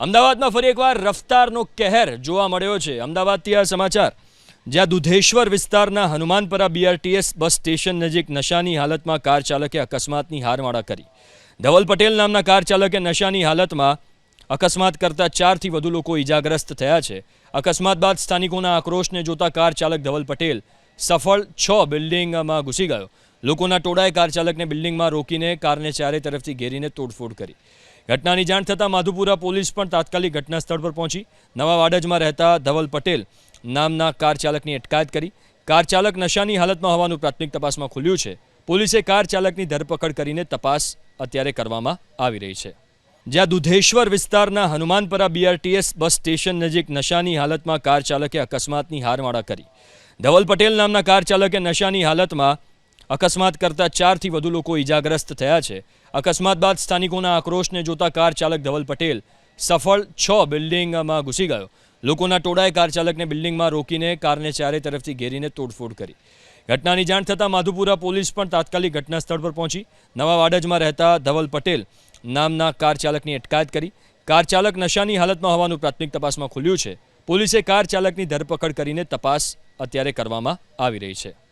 અમદાવાદમાં ફરી એકવાર રફતારનો કહેર જોવા મળ્યો છે. અમદાવાદથી આ સમાચાર. જ્યાં દુધેશ્વર વિસ્તારના હનુમાનપરા બીઆરટીએસ બસ સ્ટેશન નજીક નશાની હાલતમાં કાર ચાલકે અકસ્માતની હારમાળા કરી. ધવલ પટેલ નામના કાર ચાલકે નશાની હાલતમાં અકસ્માત કરતા ચારથી વધુ લોકો ઈજાગ્રસ્ત થયા છે. અકસ્માત બાદ સ્થાનિકોના આક્રોશને જોતા કાર ચાલક ધવલ પટેલ સફળ છ બિલ્ડિંગમાં ઘૂસી ગયો. લોકોના ટોળાએ કાર ચાલકને બિલ્ડિંગમાં રોકીને કારને ચારે તરફથી ઘેરીને તોડફોડ કરી. ઘટનાની જાણ થતાં માધુપુરા પોલીસ પણ તાત્કાલિક ઘટના સ્થળ પર પહોંચી. નવા વાડજમાં રહેતા ધવલ પટેલ નામના કાર ચાલકની અટકાયત કરી. કાર ચાલક નશાની હાલતમાં હોવાનું પ્રાથમિક તપાસમાં ખુલ્યું છે. પોલીસે કાર ચાલકની ધરપકડ કરીને તપાસ અત્યારે કરવામાં આવી રહી છે. જ્યાં દુધેશ્વર વિસ્તારના હનુમાનપરા બીઆરટીએસ બસ સ્ટેશન નજીક નશાની હાલતમાં કાર ચાલકે અકસ્માતની હારમાળા કરી. ધવલ પટેલ નામના કાર ચાલકે નશાની હાલતમાં અકસ્માત કરતા ચારથી વધુ લોકો ઈજાગ્રસ્ત થયા છે. અકસ્માત બાદ સ્થાનિકોના આક્રોશને જોતા કાર ચાલક ધવલ પટેલ સફળ છ બિલ્ડિંગમાં ઘૂસી ગયો. લોકોના ટોળાએ કાર ચાલકને બિલ્ડિંગમાં રોકીને કારને ચારે તરફથી ઘેરીને તોડફોડ કરી. ઘટનાની જાણ થતાં માધુપુરા પોલીસ પણ તાત્કાલિક ઘટના સ્થળ પર પહોંચી. નવા વાડજમાં રહેતા ધવલ પટેલ નામના કાર ચાલકની અટકાયત કરી. કાર ચાલક નશાની હાલતમાં હોવાનું પ્રાથમિક તપાસમાં ખુલ્યું છે. પોલીસે કાર ચાલકની ધરપકડ કરીને તપાસ અત્યારે કરવામાં આવી રહી છે.